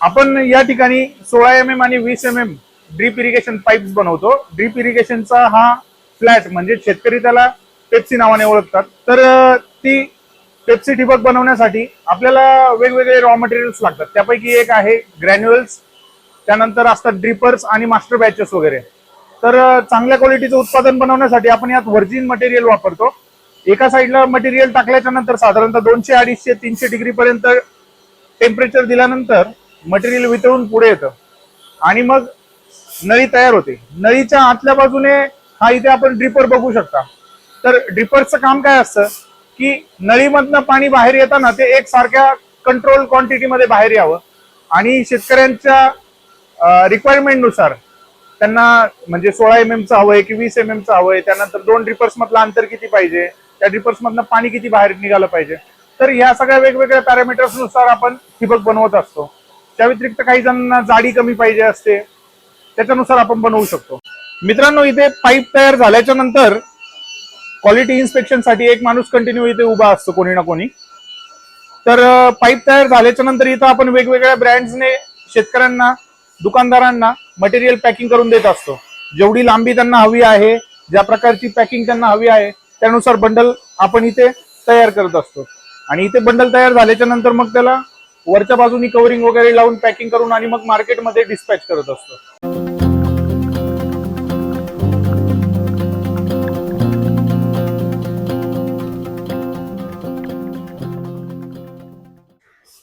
आपण या ठिकाणी सोळा एम एम आणि वीस M M drip irrigation pipes बनवतो. ड्रीप इरिगेशनचा हा फ्लॅट म्हणजे शेतकरी त्याला पेप्सी नावाने ओळखतात. तर ती पेप्सी ठिबक बनवण्यासाठी आपल्याला वेगवेगळे रॉ मटेरियल्स लागतात. त्यापैकी एक आहे ग्रॅन्युअल्स त्यानंतर असतात ड्रिपर्स आणि मास्टर बॅचेस वगैरे. तर चांगल्या क्वालिटीचं उत्पादन बनवण्यासाठी आपण यात व्हर्जिन मटेरियल वापरतो. एका साईडला मटेरियल टाकल्याच्या नंतर साधारणतः दोनशे अडीचशे तीनशे डिग्री पर्यंत टेम्परेचर दिल्यानंतर मटेरियल वितळून पुढे येतं. आणि मग नळी तयार होते. नळीच्या आतल्या बाजूने हा इथे आपण ड्रिपर बघू शकता. तर ड्रिपरचं काम काय असतं? की नळीमधनं पाणी बाहेर येताना ते एक सारख्या कंट्रोल क्वांटिटीमध्ये बाहेर यावं. आणि शेतकऱ्यांच्या रिक्वायरमेंटनुसार त्यांना म्हणजे सोळा एम एमचं हवंय की वीस एम एमचं हवंय त्यानंतर दोन ड्रिपर्समधलं अंतर किती पाहिजे त्या ड्रिपर्स मधनं पाणी किती बाहेर निघालं पाहिजे. तर या सगळ्या वेगवेगळ्या पॅरामीटर्सनुसार आपण ठिबक बनवत असतो. त्या व्यतिरिक्त काही जणांना जाडी कमी पाहिजे असते. त्याच्यानुसार आपण बनवू शकतो. मित्रांनो इथे पाईप तयार झाल्याच्यानंतर क्वालिटी इन्स्पेक्शनसाठी एक माणूस कंटिन्यू इथे उभा असतो कोणी ना कोणी. तर पाईप तयार झाल्याच्यानंतर इथं आपण वेगवेगळ्या ब्रँड्सने शेतकऱ्यांना दुकानदारांना मटेरियल पॅकिंग करून देत असतो. जेवढी लांबी त्यांना हवी आहे ज्या प्रकारची पॅकिंग त्यांना हवी आहे त्यानुसार बंडल आपण इथे तयार करत असतो. आणि इथे बंडल तयार झाल्याच्यानंतर मग त्याला वरच्या बाजूनी कवरिंग वगैरे लावून पॅकिंग करून आणि मग मार्केटमध्ये डिस्पॅच करत असतो.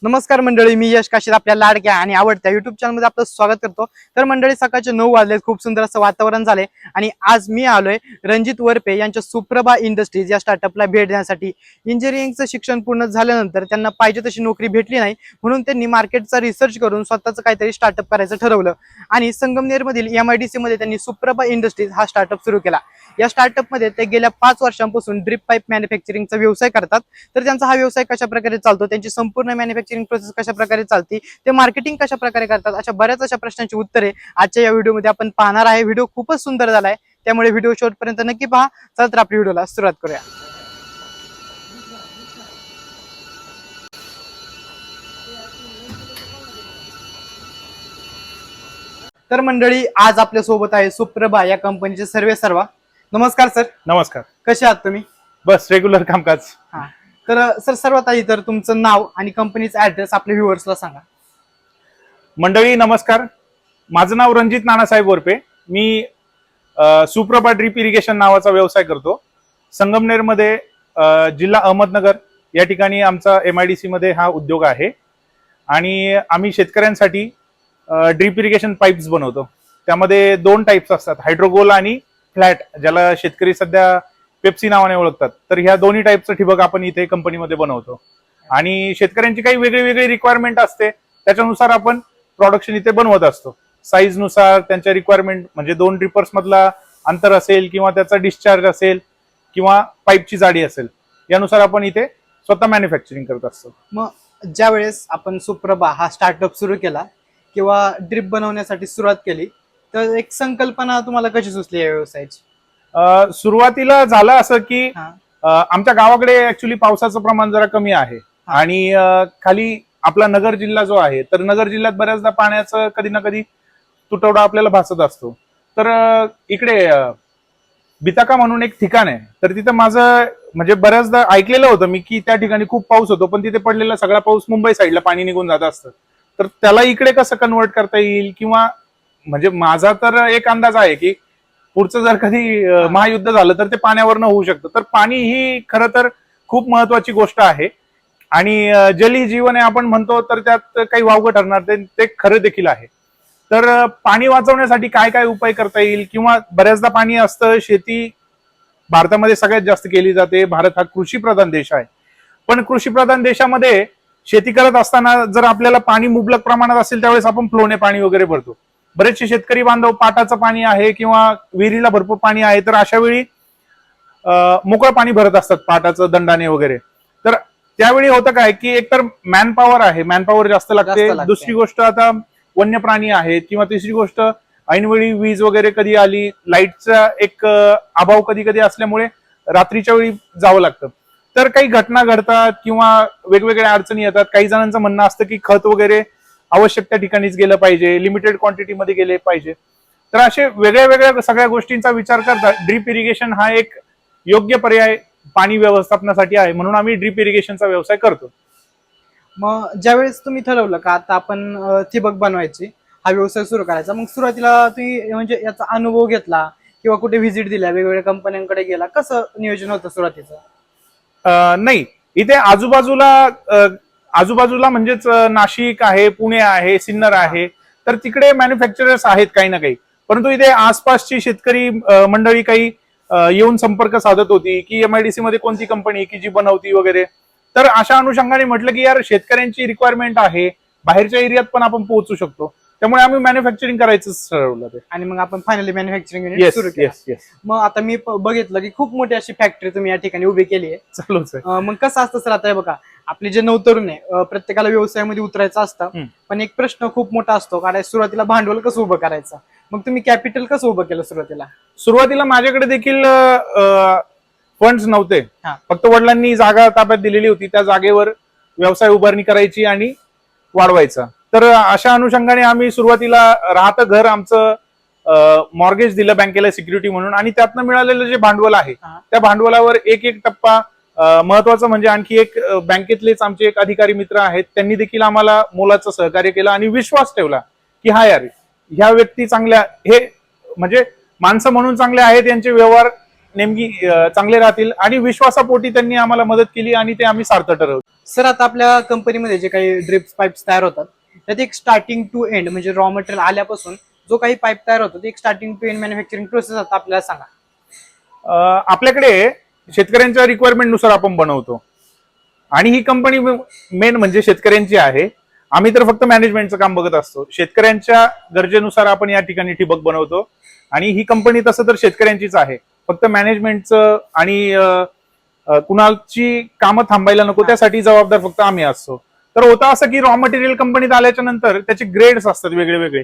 नमस्कार मंडळी मी यश काशीद आपल्या लाडक्या आणि आवडत्या युट्यूब चॅनलमध्ये आपलं स्वागत करतो. तर मंडळी सकाळचे नऊ वाजले खूप सुंदर असं वातावरण झालंय. आणि आज मी आलोय रणजित वरपे यांच्या सुप्रभा इंडस्ट्रीज या स्टार्टअपला भेट देण्यासाठी. इंजिनिअरिंगचं शिक्षण पूर्ण झाल्यानंतर त्यांना पाहिजे तशी नोकरी भेटली नाही म्हणून त्यांनी मार्केटचा रिसर्च करून स्वतःचं काहीतरी स्टार्टअप करायचं ठरवलं. आणि संगमनेरमधील एम आय डी सी मध्ये त्यांनी सुप्रभा इंडस्ट्रीज हा स्टार्टअप सुरू केला. या स्टार्टअपमध्ये ते गेल्या पाच वर्षांपासून ड्रिप पाईप मॅन्युफॅक्चरिंगचा व्यवसाय करतात. तर त्यांचा हा व्यवसाय कशा प्रकारे चालतो? त्यांची संपूर्ण मॅन्युफॅक्चरिंग प्रोसेस कशा प्रकारे चालते ते मार्केटिंग कशा प्रकारे करतात अशा बऱ्याच अशा प्रश्नांची उत्तरे आजच्या या व्हिडिओमध्ये आपण पाहणार आहे. व्हिडिओ खूपच सुंदर झालाय. त्यामुळे व्हिडिओ शेवटपर्यंत नक्की पहा. चला तर आपल्या व्हिडिओला सुरुवात करूया. तर मंडळी आज आपल्यासोबत आहे सुप्रभा या कंपनीचे सर्वे सर्वा. नमस्कार सर नमस्कार. कसे आहात तुम्ही? बस रेग्युलर कामकाज. हा. तर सर सर्वात आधी तर तुमचं नाव आणि कंपनीचा ऍड्रेस आपल्या व्ह्युअर्सला सांगा. मंडळी नमस्कार. माझं नाव रणजित नानासाहेब वरपे. मी सुप्रभा ड्रीप इरिगेशन नावाचा व्यवसाय करतो. संगमनेरमध्ये जिल्हा अहमदनगर या ठिकाणी आमचा एम आय डी सीमध्ये हा उद्योग आहे. आणि आम्ही शेतकऱ्यांसाठी ड्रीप इरिगेशन पाईप्स बनवतो. त्यामध्ये दोन टाईप्स असतात हायड्रोगोल आणि फ्लॅट ज्याला शेतकरी सध्या पेप्सी नावाने ओळखतात. तर ह्या दोन्ही टाईपचं ठिबक आपण इथे कंपनीमध्ये बनवतो. आणि शेतकऱ्यांची काही वेगळी वेगळी रिक्वायरमेंट असते. त्याच्यानुसार आपण प्रोडक्शन इथे बनवत असतो. साईजनुसार त्यांच्या रिक्वायरमेंट म्हणजे दोन ड्रिपर्स मधला अंतर असेल किंवा त्याचा डिस्चार्ज असेल किंवा पाईपची जाडी असेल यानुसार आपण इथे स्वतः मॅन्युफॅक्चरिंग करत असतो. मग ज्या वेळेस आपण सुप्रभा हा स्टार्टअप सुरू केला किंवा ड्रिप बनवण्यासाठी सुरुवात केली तर एक संकल्पना तुम्हाला कशी सुचली या व्यवसायाची? सुरुवातीला झालं असं की आमच्या गावाकडे ऍक्च्युली पावसाचं प्रमाण जरा कमी आहे. आणि खाली आपला नगर जिल्हा जो आहे तर नगर जिल्ह्यात बऱ्याचदा पाण्याचं कधी ना कधी तुटवडा आपल्याला भासत असतो. तर इकडे बिताका म्हणून एक ठिकाण आहे. तर तिथं माझं म्हणजे बऱ्याचदा ऐकलेलं होतं मी की त्या ठिकाणी खूप पाऊस होतो पण तिथे पडलेला सगळा पाऊस मुंबई साईडला पाणी निघून जात असतं. तर त्याला इकडे कसं कन्वर्ट करता येईल? किंवा म्हणजे माझा तर एक अंदाज आहे की पुढचं जर कधी. महायुद्ध झालं तर ते पाण्यावरनं होऊ शकतं. तर पाणी ही खरं तर खूप महत्वाची गोष्ट आहे. आणि जल ही जीवन आहे आपण म्हणतो तर त्यात काही वावगं ठरणार ते खरं देखील आहे. तर पाणी वाचवण्यासाठी काय काय उपाय करता येईल? किंवा बऱ्याचदा पाणी असतं शेती भारतामध्ये सगळ्यात जास्त केली जाते. भारत हा कृषी प्रधान देश आहे. पण कृषी प्रधान देशामध्ये शेती करत असताना जर आपल्याला पाणी मुबलक प्रमाणात असेल त्यावेळेस आपण फ्लोने पाणी वगैरे भरतो. बरेचसे शेतकरी बांधव पाटाचं पाणी आहे किंवा विहिरीला भरपूर पाणी आहे तर अशा वेळी मोकळं पाणी भरत असतात पाटाचं दंडाने वगैरे. तर त्यावेळी होतं काय की एकतर मॅन पॉवर आहे मॅन पॉवर जास्त लागते. दुसरी गोष्ट आता वन्य प्राणी आहेत किंवा तिसरी गोष्ट ऐनवेळी वीज वगैरे कधी आली लाईटचा एक अभाव कधी कधी असल्यामुळे रात्रीच्या वेळी जावं लागतं. तर काही घटना घडतात किंवा वेगवेगळ्या अडचणी येतात. काही जणांचं म्हणणं असतं की खत वगैरे आवश्यक त्या ठिकाणीच गेलं पाहिजे लिमिटेड क्वांटिटीमध्ये गेले पाहिजे. तर असे वेगळ्या वेगळ्या सगळ्या गोष्टींचा विचार करता ड्रीप इरिगेशन हा एक योग्य पर्याय पाणी व्यवस्थापनासाठी आहे म्हणून आम्ही ड्रीप इरिगेशनचा व्यवसाय करतो. मग ज्यावेळेस तुम्ही ठरवलं का आता आपण ठिबक बनवायची हा व्यवसाय सुरू करायचा मग सुरुवातीला तुम्ही म्हणजे याचा अनुभव घेतला किंवा कुठे व्हिजिट दिल्या वेगवेगळ्या कंपन्यांकडे गेला कसं नियोजन होतं सुरुवातीचं? नाही. इथे आजूबाजूला आजूबाजूला म्हणजेच नाशिक आहे पुणे आहे सिन्नर आहे तर तिकडे मॅन्युफॅक्चरर्स आहेत काही ना काही. परंतु इथे आसपासची शेतकरी मंडळी काही येऊन संपर्क साधत होती की एमआयडीसी मध्ये कोणती कंपनी की जी बनवती वगैरे. तर अशा अनुषंगाने म्हटलं की यार शेतकऱ्यांची रिक्वायरमेंट आहे बाहेरच्या एरियात पण आपण पोहोचू शकतो. त्यामुळे आम्ही मॅन्युफॅक्चरिंग करायचं ठरवलं ते. आणि मग आपण फायनली मॅन्युफॅक्चरिंग युनिट येस सुरू केलं. येस येस मग आता मी प- बघितलं की खूप मोठी अशी फॅक्टरी तुम्ही या ठिकाणी उभी केली आहे. चालूच आहे. अं, मग कसं असतं सर आता हे बघा आपले जे नवतरुण आहे अं, प्रत्येकाला व्यवसायामध्ये उतरायचं असतं हम्म. पण एक प्रश्न खूप मोठा असतो कारण सुरुवातीला भांडवल कसं उभं करायचं? मग तुम्ही कॅपिटल कसं उभं केलं सुरुवातीला? सुरुवातीला माझ्याकडे देखील फंड्स नव्हते. हा. फक्त वडिलांनी जागा ताब्यात दिलेली होती त्या जागेवर व्यवसाय उभारणी करायची आणि वाढवायचा. तर अशा अनुषंगाने आम्ही सुरुवातीला राहतं घर आमचं मॉर्गेज दिलं बँकेला सिक्युरिटी म्हणून आणि त्यातनं मिळालेलं जे भांडवल आहे. त्या भांडवलावर एक एक टप्पा महत्वाचं म्हणजे आणखी एक बँकेतलेच आमचे एक अधिकारी मित्र आहेत त्यांनी देखील आम्हाला मोलाचं सहकार्य केलं आणि विश्वास ठेवला की हा यार ह्या व्यक्ती चांगल्या हे म्हणजे माणसं म्हणून चांगले आहेत यांचे व्यवहार नेमकी चांगले राहतील आणि विश्वासापोटी त्यांनी आम्हाला मदत केली आणि ते आम्ही सार्थ ठरवलं सर आता आपल्या कंपनीमध्ये जे काही ड्रिप्स पाईप्स तयार होतात त्यात एक स्टार्टिंग टू एंड म्हणजे रॉ मटेरियल आल्यापासून जो काही पाईप तयार होतो ते एक starting to end manufacturing process आता आपल्याला सांगा. आपल्याकडे शेतकऱ्यांच्या रिक्वायरमेंटनुसार आपण बनवतो. आणि ही कंपनी मेन म्हणजे शेतकऱ्यांची आहे. आम्ही तर फक्त मॅनेजमेंटचं काम बघत असतो. शेतकऱ्यांच्या गरजेनुसार आपण या ठिकाणी ठिबक बनवतो. आणि ही कंपनी तसं तर शेतकऱ्यांचीच आहे. फक्त मॅनेजमेंटचं आणि कुणाची कामं थांबायला नको त्यासाठी जबाबदार फक्त आम्ही असतो. तर होतं असं की रॉ मटेरियल कंपनीत आल्याच्यानंतर त्याचे ग्रेड्स असतात वेगळे वेगळे.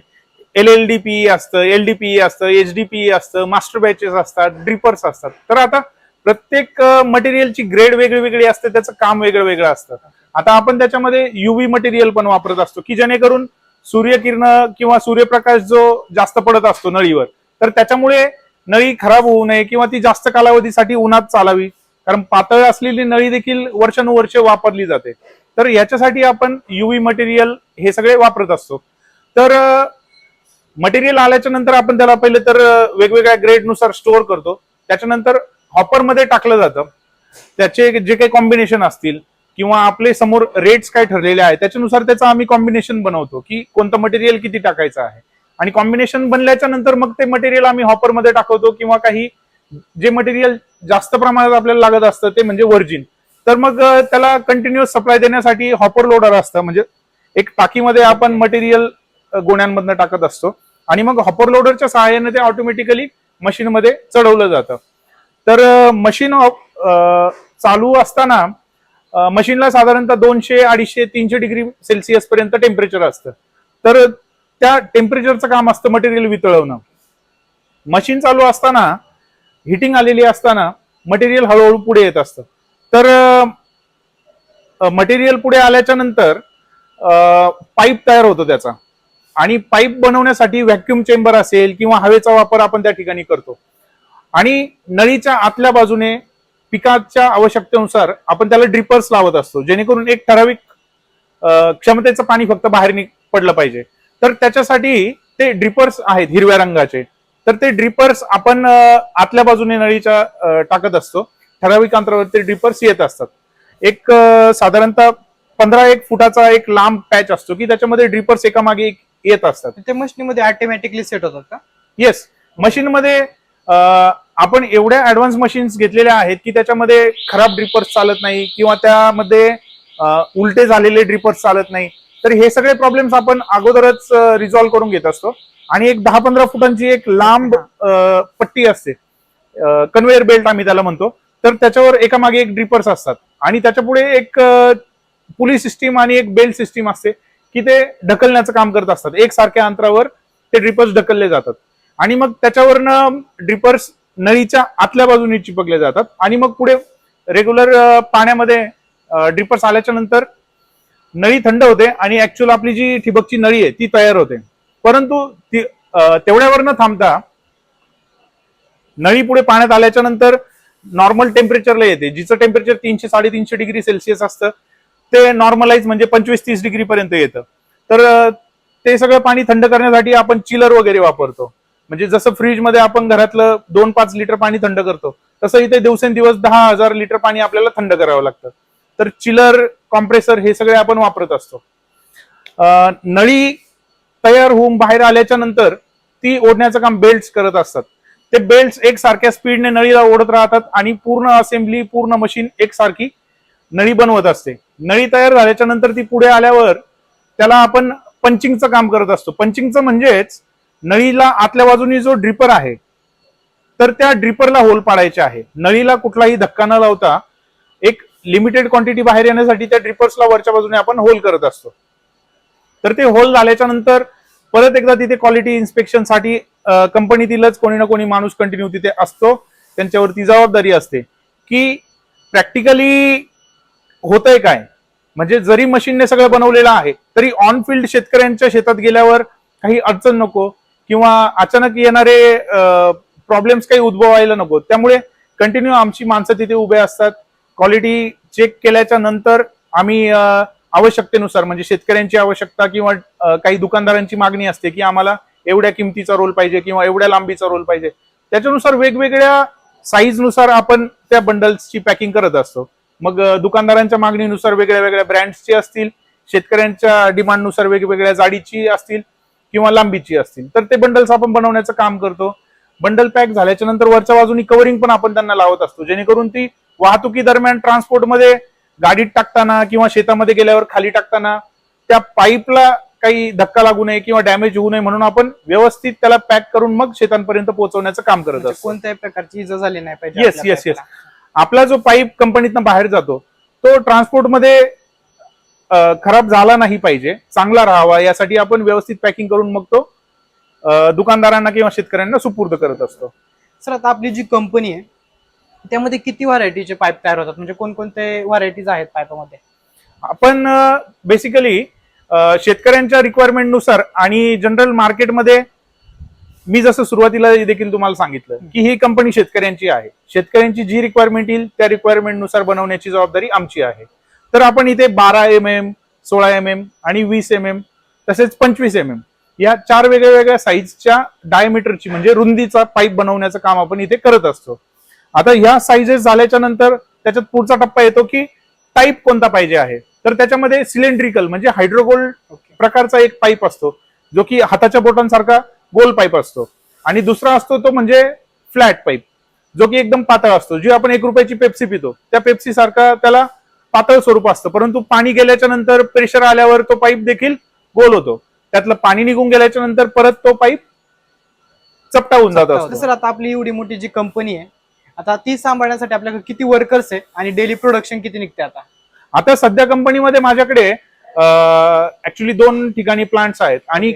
एल एल डी पी असतं एल डी पी असतं एच डी पी असतं मास्टर बॅचेस असतात ड्रिपर्स असतात. तर आता प्रत्येक मटेरियलची ग्रेड वेगळी वेगळी असते त्याचं काम वेगळं वेगळं असतं. आता आपण त्याच्यामध्ये युव्ही मटेरियल पण वापरत असतो की जेणेकरून सूर्यकिरण किंवा सूर्यप्रकाश जो जास्त पडत असतो नळीवर तर त्याच्यामुळे नळी खराब होऊ नये किंवा ती जास्त कालावधीसाठी उन्हात चालावी. कारण पातळ असलेली नळी देखील वर्षानुवर्षे वापरली जाते. तर याच्यासाठी आपण युवी मटेरियल हे सगळे वापरत असतो. तर मटेरियल आल्याच्यानंतर आपण त्याला पहिले तर वेगवेगळ्या ग्रेडनुसार स्टोअर करतो. त्याच्यानंतर हॉपरमध्ये टाकलं जातं. त्याचे जे काही कॉम्बिनेशन असतील किंवा आपले समोर रेट्स काय ठरलेले आहेत त्याच्यानुसार त्याचं आम्ही कॉम्बिनेशन बनवतो की कोणतं मटेरियल किती टाकायचं आहे. आणि कॉम्बिनेशन बनल्याच्या नंतर मग ते मटेरियल आम्ही हॉपरमध्ये टाकवतो किंवा काही जे मटेरियल जास्त प्रमाणात आपल्याला लागत असतं ते म्हणजे वर्जिन तर मग त्याला कंटिन्युअस सप्लाय देण्यासाठी हॉपर लोडर असतं. म्हणजे एक टाकीमध्ये आपण मटेरियल गोण्यांमधनं टाकत असतो. आणि मग हॉपर लोडरच्या सहाय्याने ते ऑटोमॅटिकली मशीनमध्ये चढवलं जातं. तर मशीन चालू असताना मशीनला साधारणतः दोनशे अडीचशे तीनशे डिग्री सेल्सिअस पर्यंत टेम्परेचर असतं. तर त्या टेम्परेचरचं काम असतं मटेरियल वितळवणं. मशीन चालू असताना हिटिंग आलेली असताना मटेरियल हळूहळू पुढे येत असतं. तर मटेरियल पुढे आल्याच्यानंतर पाईप तयार होतो त्याचा. आणि पाईप बनवण्यासाठी व्हॅक्युम चेंबर असेल किंवा हवेचा वापर आपण त्या ठिकाणी करतो. आणि नळीच्या आतल्या बाजूने पिकाच्या आवश्यकतेनुसार आपण त्याला ड्रिपर्स लावत असतो जेणेकरून एक ठराविक क्षमतेचं पाणी फक्त बाहेर पडलं पाहिजे. तर त्याच्यासाठी ते ड्रिपर्स आहेत हिरव्या रंगाचे. तर ते ड्रिपर्स आपण आतल्या बाजूने नळीच्या टाकत असतो. ठराविक अंतरावर ते ड्रिपर्स येत असतात. एक साधारणतः पंधरा एक फुटाचा एक लांब पॅच असतो की त्याच्यामध्ये ड्रिपर्स एका मागे एक येत असतात. ते मशीनमध्ये ऑटोमॅटिकली सेट होतात का? येस मशीनमध्ये आपण एवढ्या ऍडव्हान्स मशीन्स घेतलेल्या आहेत की त्याच्यामध्ये खराब ड्रिपर्स चालत नाही किंवा त्यामध्ये उलटे झालेले ड्रिपर्स चालत नाही. तर हे सगळे प्रॉब्लेम्स आपण अगोदरच रिझॉल्व्ह करून घेत असतो. आणि एक दहा पंधरा फुटांची एक लांब पट्टी असते. कन्व्हेअर बेल्ट आम्ही त्याला म्हणतो. तर त्याच्यावर एका मागे एक ड्रिपर्स असतात. आणि त्याच्या पुढे एक पुली सिस्टीम आणि एक बेल सिस्टीम असते की ते ढकलण्याचं काम करत असतात. एक सारख्या अंतरावर ते ड्रिपर्स ढकलले जातात. आणि मग त्याच्यावरनं ड्रिपर्स नळीच्या आतल्या बाजूने चिपकले जातात. आणि मग पुढे रेग्युलर पाण्यामध्ये ड्रिपर्स आल्याच्यानंतर नळी थंड होते आणि ऍक्च्युअल आपली जी ठिबकची नळी आहे ती तयार होते. परंतु ती तेवढ्यावर न थांबता नळी पुढे पाण्यात आल्याच्यानंतर नॉर्मल टेम्परेचरला येते. जिचं टेम्परेचर तीनशे साडेतीनशे डिग्री सेल्सिअस असतं ते नॉर्मलाइज म्हणजे पंचवीस तीस डिग्री पर्यंत येतं. तर ते सगळं पाणी थंड करण्यासाठी आपण चिलर वगैरे वापरतो. म्हणजे जसं फ्रीजमध्ये आपण घरातलं दोन पाच लिटर पाणी थंड करतो तसं इथे दिवसेंदिवस दहा हजार लिटर पाणी आपल्याला थंड करावं लागतं. तर चिलर कॉम्प्रेसर हे सगळे आपण वापरत असतो. नळी तयार होऊन बाहेर आल्याच्यानंतर ती ओढण्याचं काम बेल्ट करत असतात. ते बेल्ट एकसारख्या स्पीडने नळीला ओढत राहतात आणि पूर्ण असेंब्ली पूर्ण मशीन एकसारखी नळी बनवत असते. नळी तयार झाल्याच्यानंतर ती पुढे आल्यावर त्याला आपण पंचिंगचं काम करत असतो. पंचिंगचं म्हणजेच नळीला आतल्या बाजूनी जो ड्रिपर आहे तर त्या ड्रिपरला होल पाडायचे आहे. नळीला कुठलाही धक्का न लावता एक लिमिटेड क्वांटिटी बाहेर येण्यासाठी त्या ड्रिपर्सला वरच्या बाजूने आपण होल करत असतो. तर ते होल झाल्याच्यानंतर परत एकदा तिथे क्वालिटी इन्स्पेक्शनसाठी कंपनीतीलच कोणी ना कोणी माणूस कंटिन्यू तिथे असतो. त्यांच्यावरती जबाबदारी असते. की प्रॅक्टिकली होतंय काय? म्हणजे जरी मशीनने सगळं बनवलेलं आहे तरी ऑन फील्ड शेतकऱ्यांच्या शेतात गेल्यावर काही अडचण नको किंवा अचानक येणारे प्रॉब्लेम्स काही उद्भवायला नको. त्यामुळे कंटिन्यू आमची माणसं तिथे उभे असतात. क्वालिटी चेक केल्याच्यानंतर आम्ही आवश्यकतेनुसार म्हणजे शेतकऱ्यांची आवश्यकता किंवा काही दुकानदारांची मागणी असते की आम्हाला एवढ्या किमतीचा रोल पाहिजे किंवा एवढ्या लांबीचा रोल पाहिजे. त्याच्यानुसार वेगवेगळ्या साईजनुसार आपण त्या बंडल्सची पॅकिंग करत असतो. मग दुकानदारांच्या मागणीनुसार वेगळ्या वेगळ्या ब्रँड्सची असतील शेतकऱ्यांच्या डिमांडनुसार वेगवेगळ्या जाडीची असतील किंवा लांबीची असतील. तर ते बंडल्स आपण बनवण्याचं काम करतो. बंडल पॅक झाल्याच्यानंतर वरच्या बाजूनी कव्हरिंग पण आपण त्यांना लावत असतो. जेणेकरून ती वाहतुकी दरम्यान ट्रान्सपोर्टमध्ये गाडीत टाकताना किंवा शेतामध्ये गेल्यावर खाली टाकताना त्या पाईपला काही धक्का लागू नये किंवा डॅमेज होऊ नये म्हणून आपण व्यवस्थित त्याला पॅक करून मग शेतांपर्यंत पोहोचवण्याचं काम करत म्हणजे असतो. कोणत्याही प्रकारची इजा झाली नाही पाहिजे येस येस येस. आपला जो पाईप कंपनीतनं बाहेर जातो तो ट्रान्सपोर्टमध्ये खराब झाला नाही पाहिजे चांगला राहावा यासाठी आपण व्यवस्थित पॅकिंग करून मग तो दुकानदारांना किंवा शेतकऱ्यांना सुपूर्द करत असतो. सर आता आपली जी कंपनी आहे त्यामध्ये किती व्हरायटीचे पाईप तयार होतात? म्हणजे कोणकोणते व्हरायटीज आहेत पाईपामध्ये आपण बेसिकली शेतकऱ्यांच्या रिक्वायरमेंटनुसार आणि जनरल मार्केटमध्ये मी जसं सुरुवातीला देखील तुम्हाला सांगितलं की ही कंपनी शेतकऱ्यांची आहे. शेतकऱ्यांची जी रिक्वायरमेंट येईल त्या रिक्वायरमेंटनुसार बनवण्याची जबाबदारी आमची आहे. तर आपण इथे बारा एम एम सोळा एम एम आणि वीस एम एम तसेच पंचवीस एम एम या चार वेगळ्या वेगळ्या साईजच्या डायमीटरची म्हणजे रुंदीचा पाईप बनवण्याचं काम आपण इथे करत असतो. आता ह्या साईजेस झाल्याच्यानंतर त्याच्यात पुढचा टप्पा येतो की टाईप कोणता पाहिजे आहे? तर त्याच्यामध्ये सिलेंड्रिकल म्हणजे हायड्रोगोल्ड ओके प्रकारचा एक पाईप असतो जो की हाताच्या बोटांसारखा गोल पाईप असतो. आणि दुसरा असतो तो म्हणजे फ्लॅट पाईप जो की एकदम पातळ असतो जी आपण एक रुपयाची पेप्सी पितो. त्या पेप्सी सारखा त्याला पातळ स्वरूप असतं परंतु पाणी गेल्याच्यानंतर प्रेशर आल्यावर तो पाईप देखील गोल होतो. त्यातलं पाणी निघून गेल्याच्यानंतर परत तो पाईप चपटा होऊन जात असतो. सर आता आपली एवढी मोठी जी कंपनी आहे आता ती सांभाळण्यासाठी आपल्याकडे किती वर्कर्स आहे आणि डेली प्रोडक्शन किती निघते आता? आता सध्या कंपनीमध्ये माझ्याकडे ऍक्च्युली दोन ठिकाणी प्लांट्स आहेत. आणि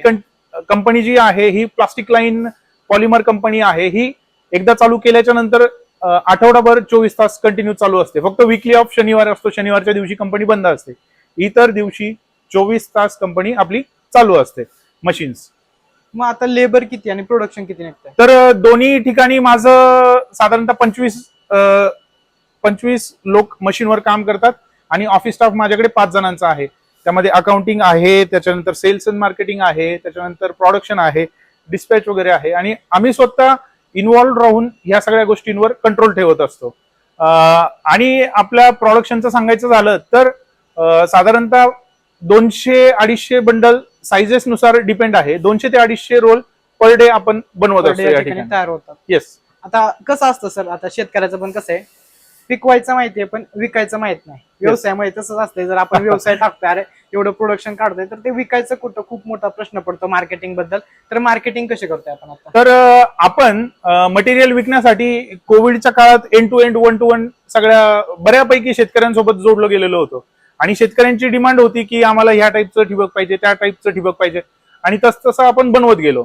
कंपनी जी आहे ही प्लास्टिक लाईन पॉलिमर कंपनी आहे. ही एकदा चालू केल्याच्यानंतर आठवडाभर चोवीस तास कंटिन्यू चालू असते. फक्त विकली ऑफ शनिवार असतो. शनिवारच्या दिवशी कंपनी बंद असते. इतर दिवशी चोवीस तास कंपनी आपली चालू असते. मशीन्स मग आता लेबर किती आणि प्रोडक्शन किती निघतंय? तर दोन्ही ठिकाणी माझं साधारणतः पंचवीस पंचवीस लोक मशीनवर काम करतात. आणि ऑफिस स्टाफ माझ्याकडे पाच जणांचा आहे. त्यामध्ये अकाउंटिंग आहे त्याच्यानंतर सेल्स अँड मार्केटिंग आहे त्याच्यानंतर प्रोडक्शन आहे डिस्पॅच वगैरे आहे. आणि आम्ही स्वतः इन्व्हॉल्व राहून ह्या सगळ्या गोष्टींवर कंट्रोल ठेवत असतो. आणि आपल्या प्रोडक्शनचं सांगायचं झालं तर साधारणतः दोनशे अडीचशे बंडल सायझेस नुसार डिपेंड आहे. दोनशे ते अडीचशे रोल पर डे आपण बनवत असतो तयार होतात. येस आता कसं असतं सर? आता शेतकऱ्याचं पण कसं आहे? पिकवायचं माहितीये पण विकायचं माहीत नाही. व्यवसायामध्ये तसंच असतंय. जर आपण व्यवसाय टाकतोय अरे एवढं प्रोडक्शन काढतोय तर ते विकायचं कुठं? खूप मोठा प्रश्न पडतो मार्केटिंगबद्दल. तर मार्केटिंग कसे करतोय आपण आता? तर अं, आपण मटेरियल विकण्यासाठी कोविडच्या काळात end to end one to one सगळ्या बऱ्यापैकी शेतकऱ्यांसोबत जोडलं गेलेलो होतो. आणि शेतकऱ्यांची डिमांड होती की आम्हाला ह्या टाईपचं ठिबक पाहिजे त्या टाईपचं ठिबक पाहिजे. आणि तस तसं आपण बनवत गेलो.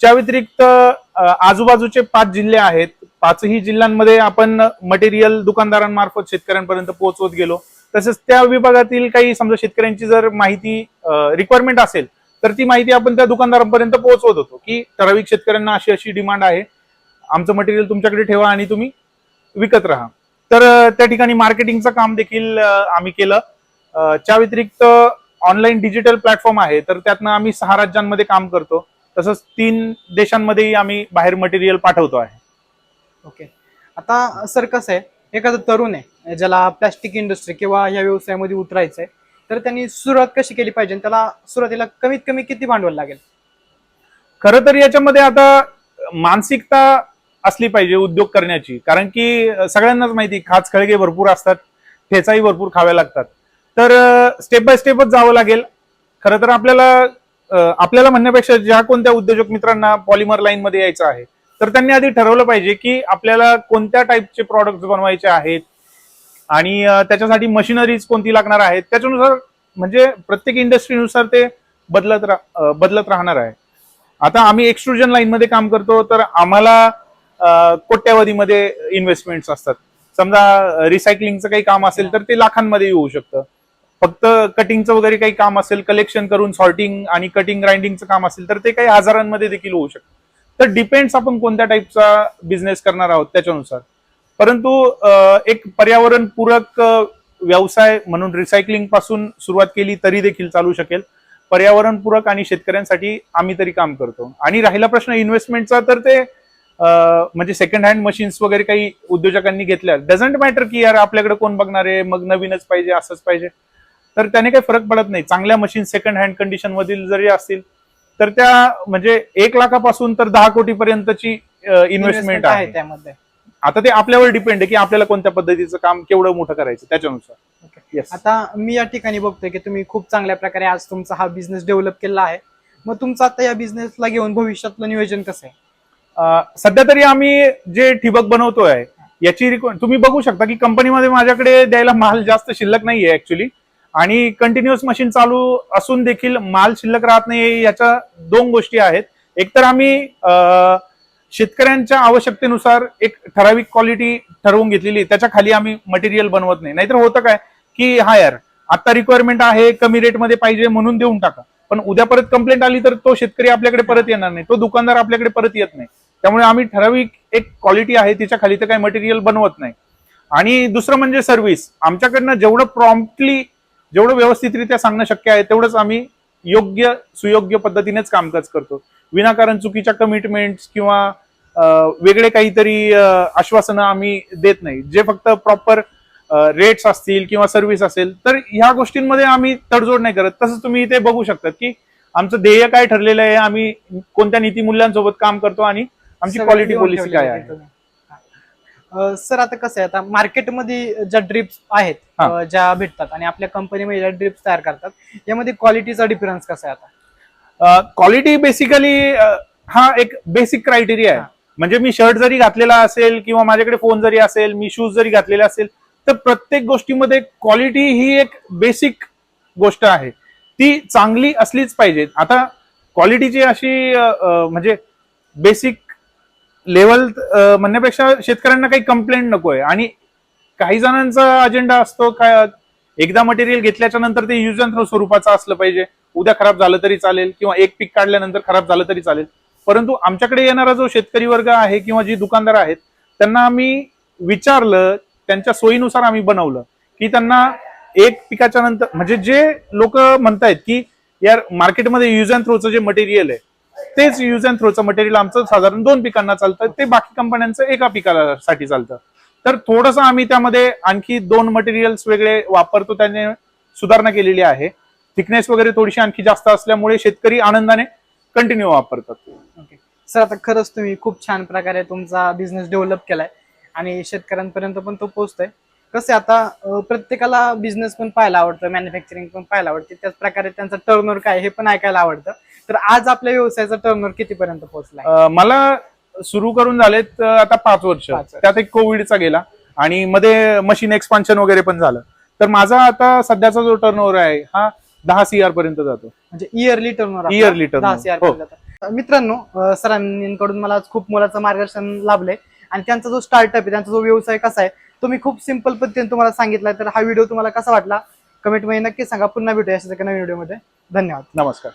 त्या व्यतिरिक्त अं, आजूबाजूचे पाच जिल्हे आहेत. पाचही जिल्ह्यांमध्ये आपण मटेरियल दुकानदारांमार्फत शेतकऱ्यांपर्यंत पोहोचवत गेलो. तसेच त्या विभागातील काही समजा शेतकऱ्यांची जर माहिती रिक्वायरमेंट असेल तर ती माहिती आपण त्या दुकानदारांपर्यंत पोहोचवत होतो की ठराविक शेतकऱ्यांना अशी अशी डिमांड आहे. आमचं मटेरियल तुमच्याकडे ठेवा आणि तुम्ही विकत राहा. तर त्या ठिकाणी मार्केटिंगचं काम देखील आम्ही केलं. त्या व्यतिरिक्त ऑनलाईन डिजिटल प्लॅटफॉर्म आहे तर त्यातनं आम्ही सहा राज्यांमध्ये काम करतो. तसंच तीन देशांमध्येही आम्ही बाहेर मटेरियल पाठवतो आहे. ओके आता सर कसं आहे एखादा तरुण आहे ज्याला प्लॅस्टिक इंडस्ट्री किंवा या व्यवसायामध्ये उतरायचं आहे तर त्यांनी सुरुवात कशी केली पाहिजे त्याला सुरुवातीला कमीत कमी किती भांडवल लागेल? खरं तर याच्यामध्ये आता मानसिकता असली पाहिजे उद्योग करण्याची कारण की सगळ्यांनाच माहिती खाच खळगे भरपूर असतात ठेचाही भरपूर खाव्या लागतात. तर स्टेप बाय स्टेपच जावं लागेल. खरं तर आपल्याला आपल्याला म्हणण्यापेक्षा ज्या कोणत्या उद्योजक मित्रांना पॉलिमर लाईनमध्ये यायचं आहे तर त्यांनी आधी ठरवलं पाहिजे की आपल्याला कोणत्या टाईपचे प्रॉडक्ट बनवायचे आहेत? आणि त्याच्यासाठी मशिनरीज कोणती लागणार आहेत? त्याच्यानुसार म्हणजे प्रत्येक इंडस्ट्रीनुसार ते बदलत रा- बदलत राहणार आहे. आता आम्ही एक्स्ट्रुजन लाईन मध्ये काम करतो तर आम्हाला कोट्यावधीमध्ये इन्व्हेस्टमेंट्स असतात. समजा रिसायकलिंगचं काही काम असेल तर ते लाखांमध्ये येऊ शकतं. फक्त कटिंगचं वगैरे काही काम असेल कलेक्शन करून सॉर्टिंग आणि कटिंग ग्राइंडिंगचं काम असेल तर ते काही हजारांमध्ये देखील होऊ शकतं. तर डिपेंड्स आपण कोणत्या टाईपचा बिझनेस करणार आहोत त्याच्यानुसार. परंतु एक पर्यावरणपूरक व्यवसाय म्हणून रिसायकलिंगपासून सुरुवात केली तरी देखील चालू शकेल. पर्यावरणपूरक आणि शेतकऱ्यांसाठी आम्ही तरी काम करतो. आणि राहिला प्रश्न इन्व्हेस्टमेंटचा तर ते म्हणजे सेकंड हँड मशीन्स वगैरे काही उद्योजकांनी घेतल्या. डझंट मॅटर की यार आपल्याकडे कोण बघणार आहे मग नवीनच पाहिजे असंच पाहिजे. तर त्याने काही फरक पडत नाही. चांगल्या मशीन सेकंड हँड कंडिशन मधील जरी असतील तर त्या म्हणजे एक लाखापासून तर दहा कोटी पर्यंतची इन्व्हेस्टमेंट आहे त्यामध्ये. आता ते आपल्यावर डिपेंड आहे की आपल्याला कोणत्या पद्धतीचं काम केवढं मोठं करायचं त्याच्यानुसार. Okay. आता मी या ठिकाणी बघतोय की तुम्ही खूप चांगल्या प्रकारे आज तुमचा हा बिझनेस डेव्हलप केला आहे. मग तुमचं आता या बिझनेसला घेऊन भविष्यातलं नियोजन कसं आहे? सध्या तरी आम्ही जे ठिबक बनवतोय याची रिक्व- तुम्ही बघू शकता की कंपनीमध्ये माझ्याकडे द्यायला माल जास्त शिल्लक नाहीये ऍक्च्युली आणि कंटिन्युअस मशीन चालू असून देखील माल शिल्लक राहत नाही याच्या दोन गोष्टी आहेत. एक तर आम्ही शेतकऱ्यांच्या आवश्यकतेनुसार एक ठराविक क्वालिटी ठरवून घेतलेली त्याच्याखाली आम्ही मटेरियल बनवत नाही. नाहीतर होतं काय की हा यार आता रिक्वायरमेंट आहे कमी रेटमध्ये पाहिजे म्हणून देऊन टाका. पण उद्या परत कंप्लेंट आली तर तो शेतकरी आपल्याकडे परत येणार नाही. तो दुकानदार आपल्याकडे परत येत नाही. त्यामुळे आम्ही ठराविक एक क्वालिटी आहे तिच्या खाली तर काही मटेरियल बनवत नाही. आणि दुसरं म्हणजे सर्व्हिस आमच्याकडनं जेवढं प्रॉम्प्टली जेवढं व्यवस्थितरित्या सांगणं शक्य आहे तेवढंच आम्ही योग्य सुयोग्य पद्धतीनेच कामकाज करतो. विनाकारण चुकीच्या कमिटमेंट किंवा वेगळे काहीतरी आश्वासनं आम्ही देत नाही. जे फक्त प्रॉपर रेट्स असतील किंवा सर्व्हिस असेल तर ह्या गोष्टींमध्ये आम्ही तडजोड नाही करत. तसंच तुम्ही इथे बघू शकता की आमचं ध्येय काय ठरलेलं आहे आम्ही कोणत्या नीतिमूल्यांसोबत काम करतो आणि आमची क्वालिटी पॉलिसी काय आहे सर आता कसं आहे आता मार्केटमध्ये ज्या ड्रिप्स आहेत हा. अं, ज्या भेटतात आणि आपल्या कंपनीमध्ये ज्या ड्रिप्स तयार करतात यामध्ये क्वालिटीचा डिफरन्स कसा आहे आता क्वालिटी बेसिकली हा एक बेसिक क्रायटेरिया आहे हा. म्हणजे मी शर्ट जरी घातलेला असेल किंवा माझ्याकडे फोन जरी असेल मी शूज जरी घातलेले असेल तर प्रत्येक गोष्टीमध्ये क्वालिटी ही एक बेसिक गोष्ट आहे ती चांगली असलीच पाहिजे आता क्वालिटीची अशी अ, अ, म्हणजे बेसिक लेवल म्हणण्यापेक्षा शेतकऱ्यांना काही कंप्लेंट नको आहे आणि काही जणांचा अजेंडा असतो काय एकदा मटेरियल घेतल्याच्या नंतर ते युज अँड थ्रो स्वरूपाचं असलं पाहिजे. उद्या खराब झालं तरी चालेल किंवा एक पीक काढल्यानंतर खराब झालं तरी चालेल. परंतु आमच्याकडे येणारा जो शेतकरी वर्ग आहे किंवा जी दुकानदार आहेत त्यांना आम्ही विचारलं त्यांच्या सोयीनुसार आम्ही बनवलं की त्यांना एक पिकाच्या नंतर म्हणजे जे लोक म्हणतायत की यार मार्केटमध्ये युज अँड थ्रोचं जे मटेरियल आहे तेच युज अँड थ्रोचं मटेरियल आमचं साधारण दोन पिकांना चालतं ते बाकी कंपन्यांचं एका पिकासाठी चालतं. तर थोडंसं आम्ही त्यामध्ये आणखी दोन मटेरियल्स वेगळे वापरतो त्याने सुधारणा केलेली आहे. थिकनेस वगैरे थोडीशी आणखी जास्त असल्यामुळे शेतकरी आनंदाने कंटिन्यू वापरतात. ओके सर आता खरंच तुम्ही खूप छान प्रकारे तुमचा बिझनेस डेव्हलप केलाय आणि शेतकऱ्यांपर्यंत पण तो पोहोचतोय. कसे आता प्रत्येकाला बिझनेस पण पाहायला आवडतं मॅन्युफॅक्चरिंग पण पाहायला आवडते त्याच प्रकारे त्यांचं टर्नओव्हर काय हे पण ऐकायला आवडतं. तर आज आपल्या व्यवसायाचा टर्नओव्हर कितीपर्यंत पोहोचलाय अं, मला सुरू करून झालेत अं, आता पाच वर्ष. पाच वर्ष. त्यात एक कोविडचा गेला आणि मध्ये मशीन एक्सपान्शन वगैरे पण झालं. तर माझा आता सध्याचा जो टर्नओव्हर आहे हा दहा सीआर पर्यंत जातो. म्हणजे इयरली टर्नओव्हर Yearly turnover, हो. मित्रांनो अं, सरांकडून मला आज खूप मोलाचं मार्गदर्शन लाभलंय. आणि त्यांचा जो स्टार्टअप आहे त्यांचा जो व्यवसाय कसा आहे तो मी खूप सिंपल पद्धतीने तुम्हाला सांगितला तर हा व्हिडिओ तुम्हाला कसा वाटला? कमेंटमध्ये नक्की सांगा. पुन्हा भेटूया अशाच एका नवीन व्हिडिओमध्ये धन्यवाद. नमस्कार.